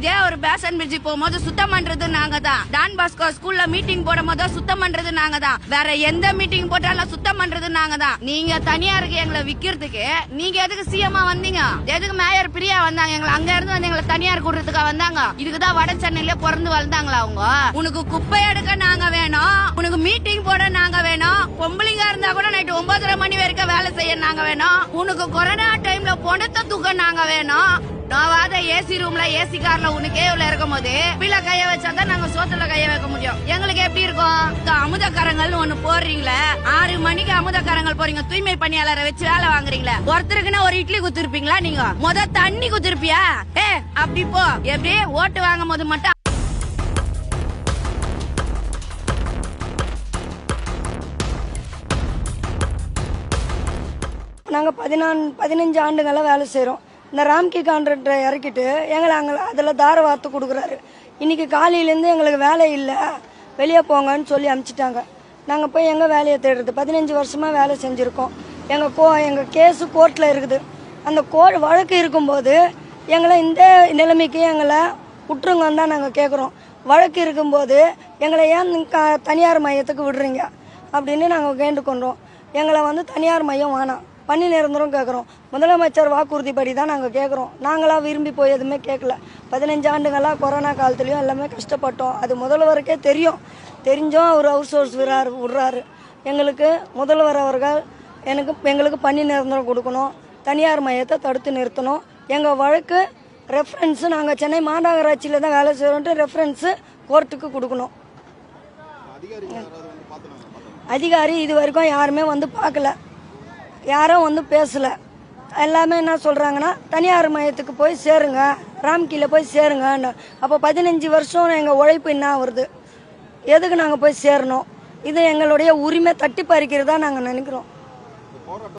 இதே ஒரு passion bridge போகும்போது சுத்தம் பண்றது நாங்க தான் டான் பாஸ்கோ ஸ்கூல்ல மீட்டிங் போடும் போது சுத்தம் பண்றது நாங்க தான் வேற எந்த மீட்டிங் போட்டாலும் சுத்தம் பண்றது நாங்க தான் நீங்க தனியாருக்கு எங்களை விக்கிறதுக்கு நீங்க எதுக்கு சிஎம்மா வந்தீங்க? எதுக்கு மேயர் பிரியா வந்தாங்க? எங்களை அங்க இருந்து வந்து எங்களை தனியார் கூடுறதுக்கா வந்தாங்க? இதுக்குதான் வட சென்னையில பிறந்து வளர்ந்தாங்களா அவங்க? உனக்கு குப்பை எடுக்க நாங்க வேணும். உனக்கு மீட்டிங் போட நாங்க வேணும். பொம்பளைங்க இருந்தா கூட நைட்டு ஒன்பதரை மணி வரைக்கும் வேலை செய்ய நாங்க வேணும். உனக்கு கொரோனா டைம்ல பணத்தை தூக்க நாங்க வேணும். ரூம்ல ஏசி கார்ல உனக்கே உள்ள இருக்கும் போது பிள்ளை கைய வச்சாதான் நாங்க சோத்துல கைய வைக்க முடியும். எங்களுக்கு எப்படி இருக்கும்? இந்த அமுதக்கரங்கள் ஒண்ணு போடுறீங்களே ஆறு மணிக்கு அமுதக்கரங்கள் போறீங்க. தூய்மை பணியாளரை வச்சு வேலை வாங்குறீங்களே. ஒருத்தருக்குன்னா ஒரு இட்லி குத்துருப்பீங்களா நீங்க? முத தண்ணி குத்துருப்பியா? ஏ அப்படி போ. எப்படி? ஓட்டு வாங்கும் போது மட்டும் நாங்கள் பதினான் பதினஞ்சு ஆண்டுகளாக வேலை செய்கிறோம் இந்த ராம்கி கான்ட்ராக்டரை இறக்கிட்டு எங்களை அங்கே அதில் தார வார்த்து கொடுக்குறாரு. இன்றைக்கி காலையிலேருந்து எங்களுக்கு வேலை இல்லை. வெளியே போங்கன்னு சொல்லி அனுப்பிச்சிட்டாங்க நாங்கள் போய் எங்கள் வேலையை தேடுறது? பதினஞ்சு வருஷமாக வேலை செஞ்சுருக்கோம். எங்கள் கோ எங்கள் கேஸு கோர்ட்டில் இருக்குது. அந்த கோ வழக்கு இருக்கும்போது எங்களை இந்த நிலைமைக்கு எங்களை விட்டுருங்கன்னு தான் நாங்கள் கேட்குறோம் வழக்கு இருக்கும்போது எங்களை ஏன் தனியார் மையத்துக்கு விடுறீங்க? அப்படின்னு நாங்கள் கேட்டுக்கொண்டோம் எங்களை வந்து தனியார் மையம் வேணாம். பணி நிரந்தரம் கேட்குறோம் முதலமைச்சர் வாக்குறுதிப்படி தான் நாங்கள் கேட்குறோம் நாங்களாக விரும்பி போய் எதுவுமே கேட்கல பதினஞ்சு ஆண்டுகளாக கொரோனா காலத்துலேயும் எல்லாமே கஷ்டப்பட்டோம். அது முதல்வருக்கே தெரியும். தெரிஞ்சும் அவர் அவுட் சோர்ஸ் விடுறாரு விடுறாரு. எங்களுக்கு முதல்வர் அவர்கள் எனக்கு எங்களுக்கு பணி நிரந்தரம் கொடுக்கணும். தனியார் மையத்தை தடுத்து நிறுத்தணும். எங்கள் வழக்கு ரெஃபரன்ஸு நாங்கள் சென்னை மாநகராட்சியில் தான் வேலை செய்கிறோன்ட்டு ரெஃபரன்ஸு கோர்ட்டுக்கு கொடுக்கணும். அதிகாரி இது வரைக்கும் யாருமே வந்து பார்க்கல. யாரும் வந்து பேசலை. எல்லாமே என்ன சொல்கிறாங்கன்னா தனியார் மையத்துக்கு போய் சேருங்க ராம்கில போய் சேருங்கன்னு. அப்போ பதினஞ்சு வருஷம் எங்கள் உழைப்பு என்ன வருது எதுக்கு நாங்கள் போய் சேரணும்? இது எங்களுடைய உரிமை தட்டி பறிக்கிறதா நாங்கள் நினைக்கிறோம்.